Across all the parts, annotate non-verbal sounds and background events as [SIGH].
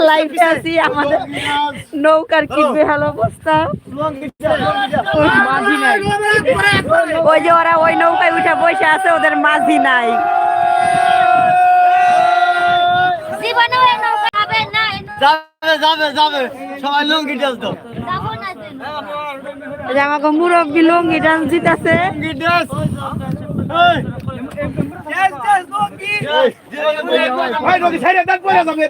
লাইফে আছি আমাদের নৌকার কি বেহাল অবস্থা মাঝি নাই ওই যে ওরা ওই নৌকায় উঠে বসে আছে ওদের মাঝি নাই জীবনে ওই নৌকা যাবে না যাবে যাবে যাবে সবাই লুঙ্গি ডাল তো যাব না যেন। এই যে আমাকে মুরব্বী লঙ্গি ডান্স দিতেছে ভাই নদী সাইডে পড়ে যাবে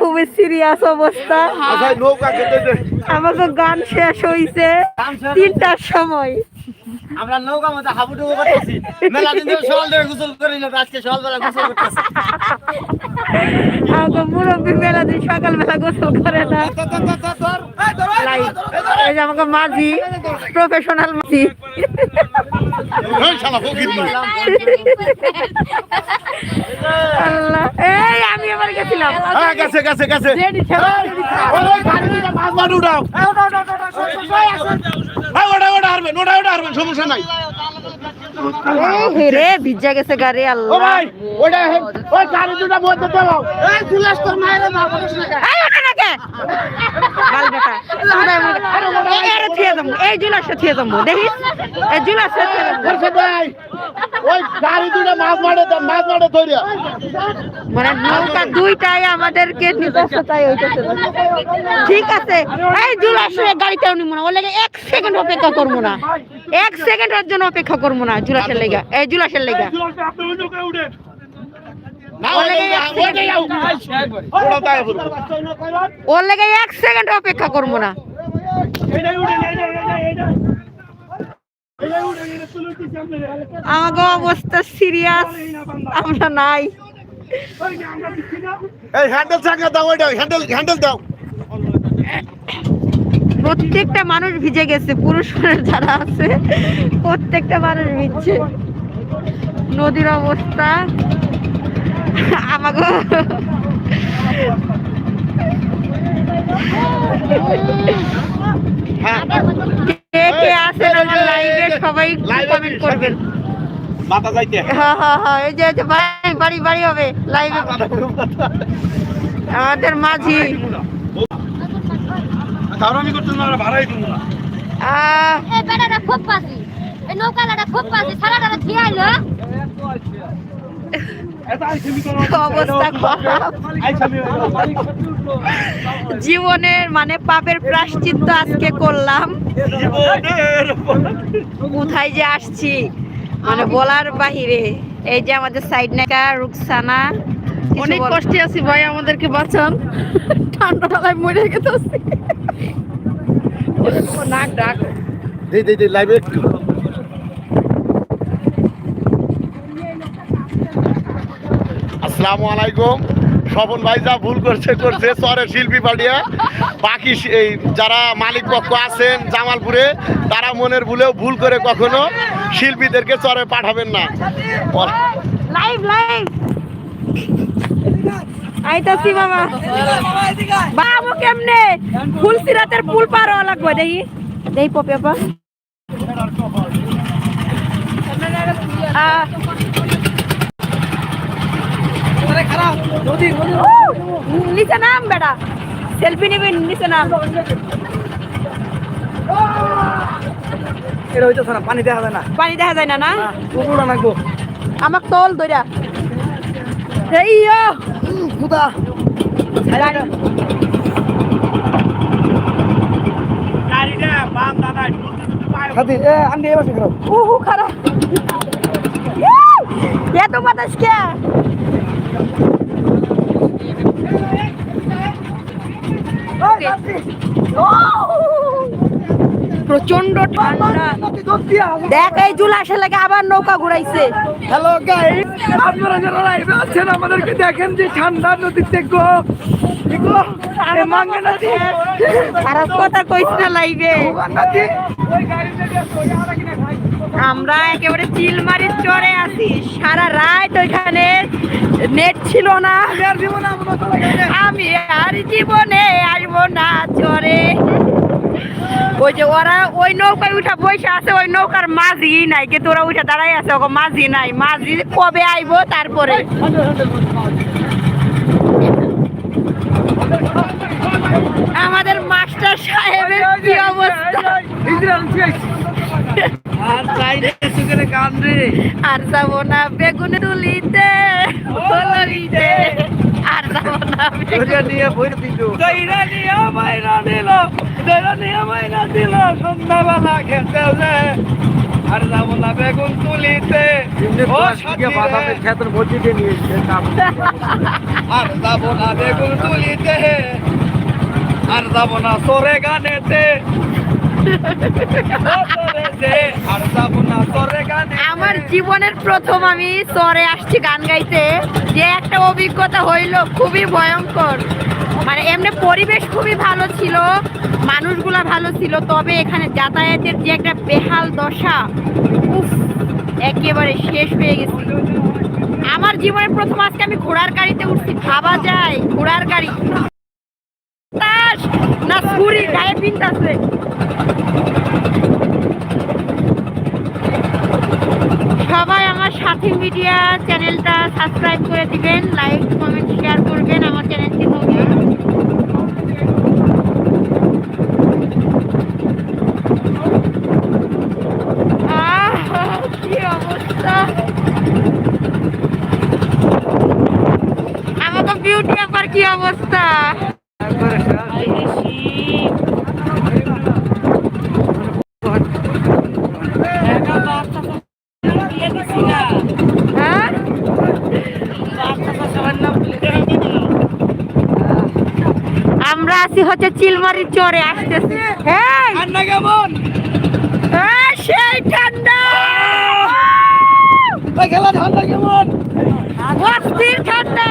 খুবই সিরিয়াস অবস্থা। আচ্ছা আমাকে গান শেষ হইছে। তিনটার সময়। আমরা নৌকা মতো হাবুডুবু করতেছি মেলা দিন ধরে সকাল ধরে গোসল করি না আজকে সকালবেলা গোসল করতেছি আমাকে মুরব্বী মেলা দিন সকালবেলা গোসল করে না এই যে আমাকে মাঝি প্রফেশনাল মাঝি এই আল্লাহ আমি আবার গেছিলাম হ্যাঁ গেছে গেছে গেছে মাছ উঠাও হ্যাঁ হারবেন ওটা ওটা হারবেন সমস্যা নাই রে ভিজা গেছে গাড়ি আল্লাহ ভাই ওটা ওই গাড়ি দুটো মধ্যে দেবাও এই তুলাস তোর মায়ের মা বলিস না এই ওটা না কে বাল বেটা সুদাই মুখ এই এরে থিয়ে যাব এই জুলাসে থিয়ে যাব দেখিস এই জুলাসে থিয়ে যাব ভাই ওই গাড়ি দুটো মাছ মারে মাছ মারে ধরে মানে নৌকা দুইটাই আমাদেরকে হইতেছে ঠিক আছে। এই ওর লেগে এক সেকেন্ড অপেক্ষা করব না। এক সেকেন্ডের জন্য অপেক্ষা করব না জুলাসের লেগা। এই জুলাসের লেগা। ওর লেগে এক সেকেন্ড অপেক্ষা করব না। আমাকে অবস্থা সিরিয়াস আমরা নাই। এই হ্যান্ডেল চাকা দাও ওইটা হ্যান্ডেল হ্যান্ডেল দাও। প্রত্যেকটা মানুষ ভিজে গেছে পুরুষ মানুষ যারা আছে প্রত্যেকটা মানুষ ভিজছে। নদীর অবস্থা। আমাকে হ্যাঁ কে কে আছেন আমার লাইভে সবাই কমেন্ট করবেন। মাথা যাইতে। হ্যাঁ হ্যাঁ হ্যাঁ এই যে বাড়ি বাড়ি বাড়ি হবে। লাইভে আমাদের মাঝি। দাঁড়ানি করতে না ভাড়াই দিব না। আহ। এই বেড়াটা খুব পাশি এই নৌকাটা খুব পাশি সারাটা আইলো [LAUGHS] অবস্থা খারাপ। জীবনের মানে পাপের প্রাশ্চিত্য আজকে করলাম। কোথায় যে আসছি? মানে বলার বাহিরে। এই যে আমাদের সাইড নাকা রুকসানা অনেক কষ্টে আছি ভাই আমাদেরকে বাঁচান। ঠান্ডা ঠান্ডায় মরে গেছে নাক ডাক দে দে দে লাইভে আসসালামু আলাইকুম। স্বপন ভাই যা ভুল করছে করছে, চরের শিল্পী পাঠিয়ে। বাকি এই যারা মালিক পক্ষ আছেন জামালপুরে, তারা মনের ভুলেও ভুল করে কখনো শিল্পীদেরকে চরে পাঠাবেন না। লাইভ লাইভ আইতাছি কেমনে? ফুল সিরাতের হওয়া লাগবে নিচে নাম বেটা সেলফি নিবি নিচে নাম এটা হইতেছে না পানি দেখা যায় না পানি দেখা যায় না না কুকুরটা নাকবো আমার তল দইরা এই ও মুদা খাতি এ আন্দি এবার শিখো উহু খারাপ এত বাতাস কে প্রচণ্ড ঠান্ডা। দেখ এই জুলাসে লাগে আবার নৌকা ঘুরাইছে। হ্যালো গাইস আপনারা যারা লাইভে আছেন আমাদেরকে দেখেন যে ঠান্ডা নদীতে গো। আরে কথা কইস না লাইভে আমরা একেবারে চিলমারির চরে আছি। সারা রাত ওইখানে নেট ছিল না। আমি আর জীবনে আসব না চরে। ওই যে ওরা ওই নৌকায় উঠা বসে আছে, ওই নৌকার মাঝি নাই, কিন্তু ওরা উঠে দাঁড়াই আছে, ওকে মাঝি নাই। মাঝি কবে আইবো তারপরে? আমাদের মাস্টার সাহেবের কি অবস্থা? আর চাইলে সুখের গান রে। আর যাব না বেগুন তুলিতে আর যাব না বেগুন- নিয়ে ভরে দিল। দইরা নিয়ে মাইরা দিল দইরা নিয়ে মাইরা দিল সন্ধ্যাবেলা খেতে যে। আর যাব না বেগুন তুলিতে। ও সাথী রে। আর যাব না বেগুন তুলিতে আর যাব না সরে গানেতে। সরে সরে আমার জীবনের প্রথম আমি চরে আসছি গান গাইতে। যে একটা অভিজ্ঞতা হইল খুবই ভয়ঙ্কর। মানে এমনি পরিবেশ খুবই ভালো ছিল, মানুষগুলা ভালো ছিল, তবে এখানে যাতায়াতের যে একটা বেহাল দশা, উফ, একেবারে শেষ হয়ে গেছি। আমার জীবনের প্রথম আজকে আমি ঘোড়ার গাড়িতে উঠছি, ভাবা যায় ঘোড়ার গাড়ি। না, ছুরি, গায়ে সবাই আমার সাথী মিডিয়া চ্যানেলটা সাবস্ক্রাইব করে দিবেন লাইক কমেন্ট শেয়ার করবেন আমার চ্যানেলটি নতুন। আহ, কি অবস্থা? আমাকে বিউটি আপার কি অবস্থা? আছি হচ্ছে চিলমারির চরে আসতেছি। হ্যাঁ কেমন? সেই ঠান্ডা! খেলা ঠান্ডা কেমন? অস্থির ঠান্ডা!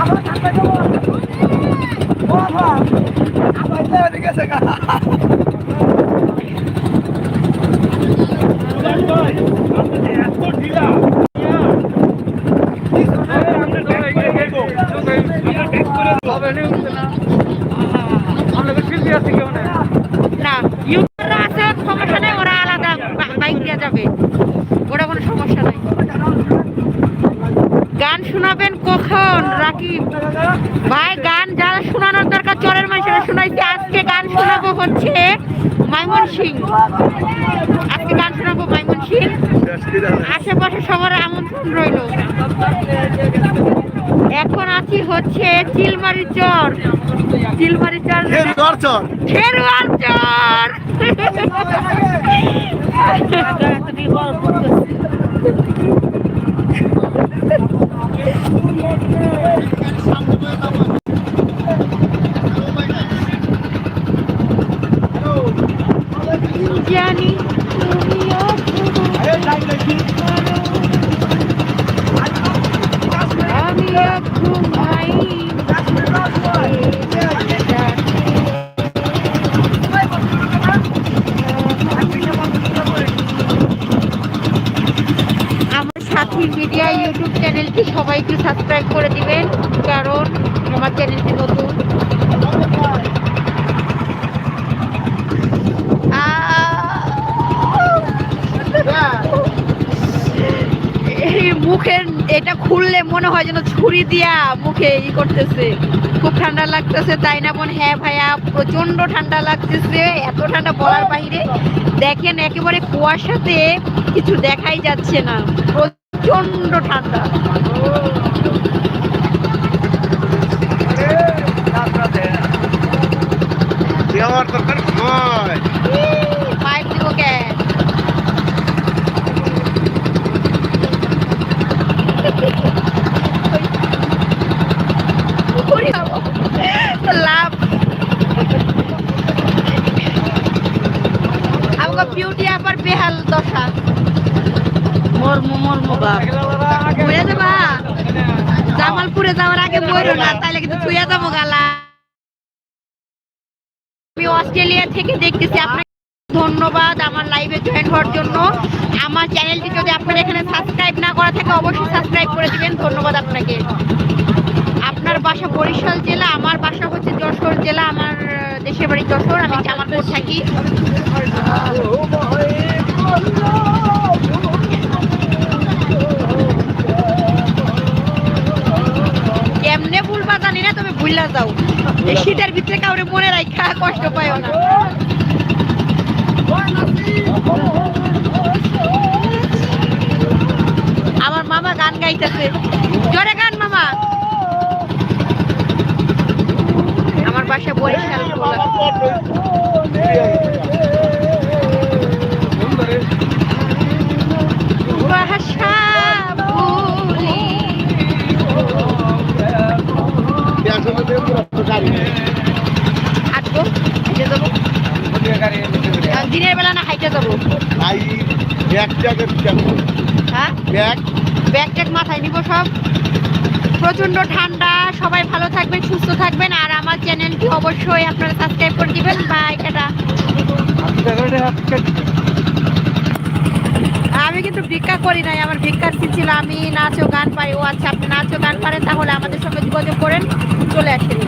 আমার ঠান্ডা কেমন? বাবা! আমার তো এদিকে আছে গা। হবে নি, উঠছে না। আমরা তো শিল্পী আছি কেমন না ইউটিউবাররা আছে সমস্যা নেই ওরা আলাদা বা- বাইক দিয়ে যাবে ওরা কোনো সমস্যা নাই গান শোনাবেন কখন রাকিব ভাই গান যারা শোনানোর দরকার চরের মানুষেরা শোনাইছে আজকে গান শোনাবো হচ্ছে মাইমন সিং আজকে গান শোনাবো মাইমন সিং আশেপাশে সবার আমন্ত্রণ রইল। এখন আছি হচ্ছে চিলমারি চর। চিলমারি চর চর চর। খেরোয়াল চর [LAUGHS] [LAUGHS] জানি তুমিও আমিও ঘুমাই আমার সাথী মিডিয়া ইউটিউব চ্যানেলটি সবাই একটু সাবস্ক্রাইব করে দিবেন কারণ আমার চ্যানেলটি নতুন আহ! এই মুখের এটা খুললে মনে হয় যেন ছুরি দিয়া মুখে ই করতেছে। খুব ঠান্ডা লাগতেছে তাই না বোন? হ্যাঁ ভাইয়া প্রচণ্ড ঠান্ডা লাগতেছে এত ঠান্ডা বলার বাইরে। দেখেন একেবারে কুয়াশাতে কিছু দেখাই যাচ্ছে না। প্রচণ্ড ঠান্ডা। দেওয়ার দরকার আমাকে বিউটি আবার বেহাল দশা। মর্ম মর্ম বাপ। বুঝে যাবা। জামালপুরে যাওয়ার আগে মরো না তাহলে কিন্তু তুইয়া যাব গালা। আমি অস্ট্রেলিয়া থেকে দেখতেছি আপনাকে ধন্যবাদ আমার লাইভে জয়েন হওয়ার জন্য। আমার চ্যানেলটি যদি আপনার এখানে সাবস্ক্রাইব না করা থাকে অবশ্যই সাবস্ক্রাইব করে দিবেন। ধন্যবাদ আপনাকে। বাসা বরিশাল জেলা, আমার বাসা হচ্ছে যশোর জেলা, আমার দেশের বাড়ি যশোর, আমি জামালপুর থাকি। কেমনে ভুলবা জানি না তুমি ভুললা যাও শীতের ভিতরে কাউরে মনে রাখা কষ্ট পায় না। আমার মামা গান গাইতেছে। জোরে গান, মামা আমার বাসা বরিশাল দিনের বেলা না হাইটে যাব? হ্যাঁ? Bag bag. মাথায় নিব সব। প্রচণ্ড ঠান্ডা থাকবেন, সুস্থ থাকবেন, আর আমার চ্যানেলটি অবশ্যই আপনারা সাবস্ক্রাইব করে দিবেন। Bye tata. আমি কিন্তু ভিক্ষা করি নাই, আমার ভিক্ষার ছিল, আমি নাচও গান পাই। ও আচ্ছা আপনি নাচও গান পারেন, তাহলে আমাদের সঙ্গে যোগাযোগ করেন, চলে আসেন।